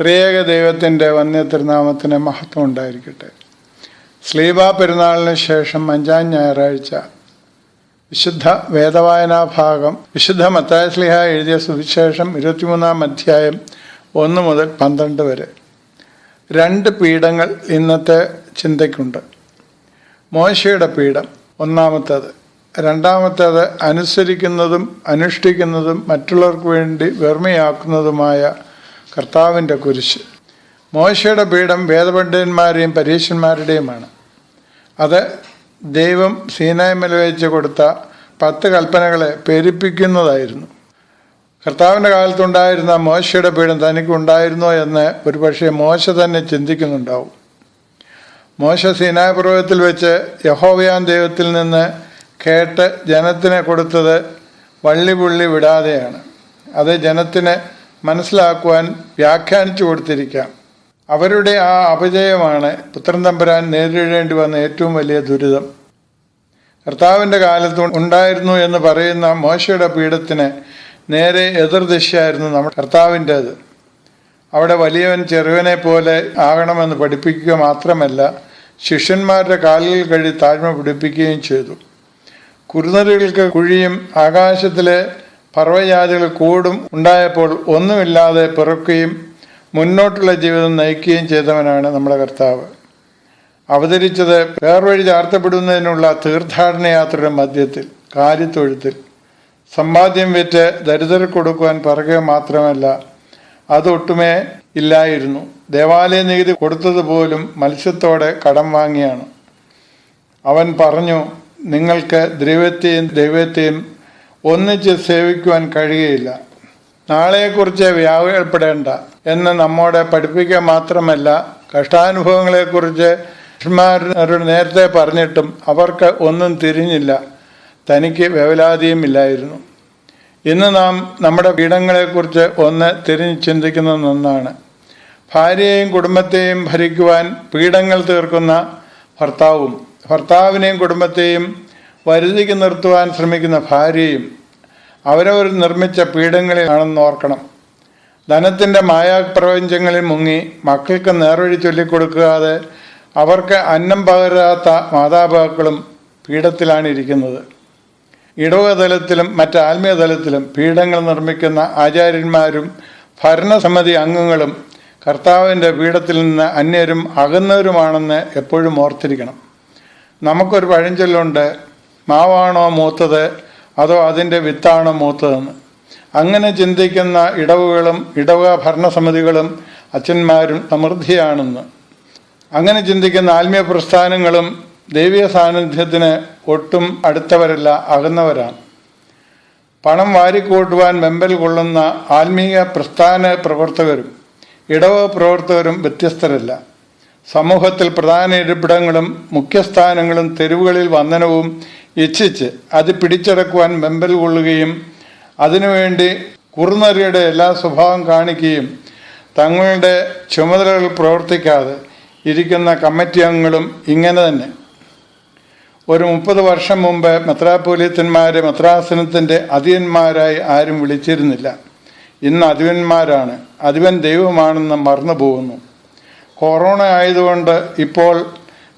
ത്രിയേക ദൈവത്തിന്റെ വന്യ തിരുനാമത്തിന് മഹത്വം ഉണ്ടായിരിക്കട്ടെ. സ്ലീബ പെരുന്നാളിന് ശേഷം അഞ്ചാം ഞായറാഴ്ച വിശുദ്ധ വേദവായനാ ഭാഗം വിശുദ്ധ മത്തായ സ്ലീഹ എഴുതിയ സുവിശേഷം ഇരുപത്തിമൂന്നാം അധ്യായം ഒന്ന് മുതൽ പന്ത്രണ്ട് വരെ. രണ്ട് പീഠങ്ങൾ ഇന്നത്തെ ചിന്തയ്ക്കുണ്ട്. മോശയുടെ പീഠം ഒന്നാമത്തേത്. രണ്ടാമത്തേത് അനുസരിക്കുന്നതും അനുഷ്ഠിക്കുന്നതും മറ്റുള്ളവർക്ക് വേണ്ടി വെറുമയാക്കുന്നതുമായ കർത്താവിന്റെ കുരിശ്. മോശയുടെ പീഠം വേദപണ്ഡിതന്മാരെയും പരീക്ഷന്മാരുടെയുമാണ് അത് ദൈവം സീനായ്മല വെച്ച് കൊടുത്ത പത്ത് കൽപ്പനകളെ പേരിപ്പിക്കുന്നതായിരുന്നു. കർത്താവിന്റെ കാലത്തുണ്ടായിരുന്ന മോശയുടെ പീഠം തനിക്കുണ്ടായിരുന്നോ എന്ന് ഒരുപക്ഷെ മോശ തന്നെ ചിന്തിക്കുന്നുണ്ടാവും. മോശ സീനായ പർവതത്തിൽ വെച്ച് യഹോവയാൻ ദൈവത്തിൽ നിന്ന് കേട്ട് ജനത്തിന് കൊടുത്തത് വള്ളി പുള്ളി വിടാതെയാണ്. അത് ജനത്തിന് മനസ്സിലാക്കുവാൻ വ്യാഖ്യാനിച്ചു കൊടുത്തിരിക്കാം. അവരുടെ ആ അപജയമാണ് പുത്രൻ തമ്പുരാൻ നേരിടേണ്ടി വന്ന ഏറ്റവും വലിയ ദുരിതം. കർത്താവിന്റെ കാലത്ത് ഉണ്ടായിരുന്നു എന്ന് പറയുന്ന മോശയുടെ പീഠത്തിന് നേരെ എതിർദിശയായിരുന്നു നമ്മുടെ കർത്താവിന്റേത്. അവിടെ വലിയവൻ ചെറുവനെ പോലെ ആകണമെന്ന് പഠിപ്പിക്കുക മാത്രമല്ല ശിഷ്യന്മാരുടെ കാലിൽ കഴി താഴ്മ പിടിപ്പിക്കുകയും ചെയ്തു. കുരുനറികൾക്ക് കുഴിയും ആകാശത്തിലെ പർവജാതികൾ കൂടും ഉണ്ടായപ്പോൾ ഒന്നുമില്ലാതെ പിറക്കുകയും മുന്നോട്ടുള്ള ജീവിതം നയിക്കുകയും ചെയ്തവനാണ് നമ്മുടെ കർത്താവ്. അവതരിച്ചത് വേർവഴി ചാർത്തപ്പെടുന്നതിനുള്ള തീർത്ഥാടന യാത്രയുടെ മധ്യത്തിൽ കാര്യത്തൊഴുത്തിൽ. സമ്പാദ്യം വിറ്റ് ദരിദ്രർ കൊടുക്കുവാൻ പറയുക മാത്രമല്ല അതൊട്ടുമേ ഇല്ലായിരുന്നു. ദേവാലയ നികുതി കൊടുത്തതുപോലും മത്സ്യത്തോടെ കടം വാങ്ങിയാണ്. അവൻ പറഞ്ഞു നിങ്ങൾക്ക് ദ്രവ്യത്തെയും ദൈവത്തെയും ഒന്നിച്ച് സേവിക്കുവാൻ കഴിയുകയില്ല. നാളെക്കുറിച്ച് വ്യാകുലപ്പെടേണ്ട എന്ന് നമ്മോടെ പഠിപ്പിക്കുക മാത്രമല്ല കഷ്ടാനുഭവങ്ങളെക്കുറിച്ച് ശിഷ്യന്മാരോട് നേരത്തെ പറഞ്ഞിട്ടും അവർക്ക് ഒന്നും തിരിഞ്ഞില്ല. തനിക്ക് വ്യവലാതിയും ഇല്ലായിരുന്നു. ഇന്ന് നാം നമ്മുടെ പീഠങ്ങളെക്കുറിച്ച് ഒന്ന് തിരിഞ്ഞ് ചിന്തിക്കുന്നത് ഒന്നാണ് ഭാര്യയെയും കുടുംബത്തെയും ഭരിക്കുവാൻ പീഠങ്ങൾ തീർക്കുന്ന ഭർത്താവും ഭർത്താവിനെയും കുടുംബത്തെയും വരുതിക്ക് നിർത്തുവാൻ ശ്രമിക്കുന്ന ഭാര്യയും അവരവർ നിർമ്മിച്ച പീഠങ്ങളിൽ ആണെന്ന് ഓർക്കണം. ധനത്തിന്റെ മായാപ്രപഞ്ചങ്ങളിൽ മുങ്ങി മക്കൾക്ക് നേർവഴി ചൊല്ലിക്കൊടുക്കാതെ അവർക്ക് അന്നം പകരാത്ത മാതാപിതാക്കളും പീഠത്തിലാണ് ഇരിക്കുന്നത്. ഇടവതലത്തിലും മറ്റ് ആത്മീയ തലത്തിലും പീഠങ്ങൾ നിർമ്മിക്കുന്ന ആചാര്യന്മാരും ഭരണസമിതി അംഗങ്ങളും കർത്താവിന്റെ പീഠത്തിൽ നിന്ന് അന്യരും അകന്നവരുമാണെന്ന് എപ്പോഴും ഓർത്തിരിക്കണം. നമുക്കൊരു പഴഞ്ചൊല്ലുണ്ട് മാവാണോ മൂത്തത്? അതോ അതിന്റെ വിത്താണോ മൂത്തതെന്ന്? അങ്ങനെ ചിന്തിക്കുന്ന ഇടവുകളും ഇടവ ഭരണസമിതികളും അച്ഛന്മാരും സമൃദ്ധിയാണെന്ന്. അങ്ങനെ ചിന്തിക്കുന്ന ആത്മീയ പ്രസ്ഥാനങ്ങളും ദൈവീയ സാന്നിധ്യത്തിന് ഒട്ടും അടുത്തവരല്ല അകന്നവരാണ്. പണം വാരിക്കൂട്ടുവാൻ വെമ്പൽ കൊള്ളുന്ന ആത്മീയ പ്രസ്ഥാന പ്രവർത്തകരും ഇടവ പ്രവർത്തകരും വ്യത്യസ്തരല്ല. സമൂഹത്തിൽ പ്രധാന ഇരിപ്പിടങ്ങളും മുഖ്യസ്ഥാനങ്ങളും തെരുവുകളിൽ വന്ദനവും ഇച്ഛിച്ച് അത് പിടിച്ചടക്കുവാൻ വെമ്പൽ കൊള്ളുകയും അതിനുവേണ്ടി കുറുനരിയുടെ എല്ലാ സ്വഭാവം കാണിക്കുകയും തങ്ങളുടെ ചുമതലകൾ പ്രവർത്തിക്കാതെ ഇരിക്കുന്ന കമ്മിറ്റി അംഗങ്ങളും ഇങ്ങനെ തന്നെ. ഒരു മുപ്പത് വർഷം മുമ്പ് മെത്രാപോലിത്തന്മാരെ മെത്രാസനത്തിന്റെ അധിയന്മാരായി ആരും വിളിച്ചിരുന്നില്ല. ഇന്ന് അധിപന്മാരാണ്. അധിപൻ ദൈവമാണെന്ന് മറന്നു പോകുന്നു കൊറോണ ആയതുകൊണ്ട് ഇപ്പോൾ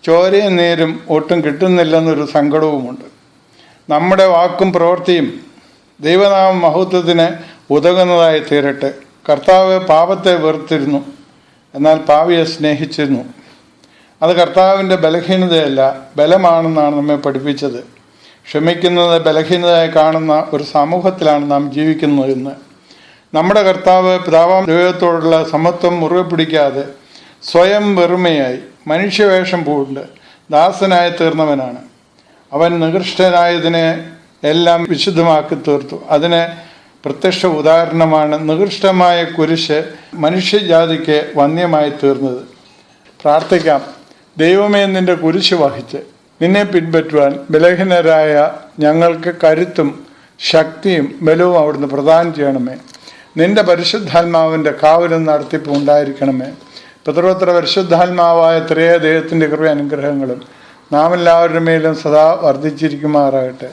ചോരയും നേരും ഒട്ടും കിട്ടുന്നില്ലെന്നൊരു സങ്കടവുമുണ്ട്. നമ്മുടെ വാക്കും പ്രവൃത്തിയും ദൈവനാമ മഹത്വത്തിന് ഉതകുന്നതായി തീരട്ടെ. കർത്താവ് പാപത്തെ വെറുത്തിരുന്നു എന്നാൽ പാവിയെ സ്നേഹിച്ചിരുന്നു. അത് കർത്താവിന്റെ ബലഹീനതയല്ല ബലമാണെന്നാണ് നമ്മെ പഠിപ്പിച്ചത്. ക്ഷമിക്കുന്നത് ബലഹീനതയായി കാണുന്ന ഒരു സമൂഹത്തിലാണ് നാം ജീവിക്കുന്നത് നമ്മുടെ കർത്താവ് പിതാവാം ദൈവത്തോടുള്ള സമത്വം മുറുകെ പിടിക്കാതെ സ്വയം വെറുമയായി മനുഷ്യവേഷം പൂണ്ട്. ദാസനായി തീർന്നവനാണ്. അവൻ നികൃഷ്ടനായതിനെ എല്ലാം വിശുദ്ധമാക്കി തീർത്തു. അതിന് പ്രത്യക്ഷ ഉദാഹരണമാണ് നികൃഷ്ടമായ കുരിശ് മനുഷ്യജാതിക്ക് വന്യമായി തീർന്നത്. പ്രാർത്ഥിക്കാം. ദൈവമേ നിന്റെ കുരിശ് വഹിച്ച് നിന്നെ പിൻപറ്റുവാൻ ബലഹീനരായ ഞങ്ങൾക്ക് കരുത്തും ശക്തിയും ബലവും അവിടുന്ന് പ്രദാനം ചെയ്യണമേ. നിന്റെ പരിശുദ്ധാത്മാവിന്റെ കാവലും നടത്തിപ്പ് ഉണ്ടായിരിക്കണമേ. പിതൃപത്ര പരിശുദ്ധാത്മാവായ ത്രേയ ദൈവത്തിന്റെ കൃപ അനുഗ്രഹങ്ങളും നാം എല്ലാവരുടെ മേലും സദാ വർദ്ധിച്ചിരിക്കുമാറാകട്ടെ.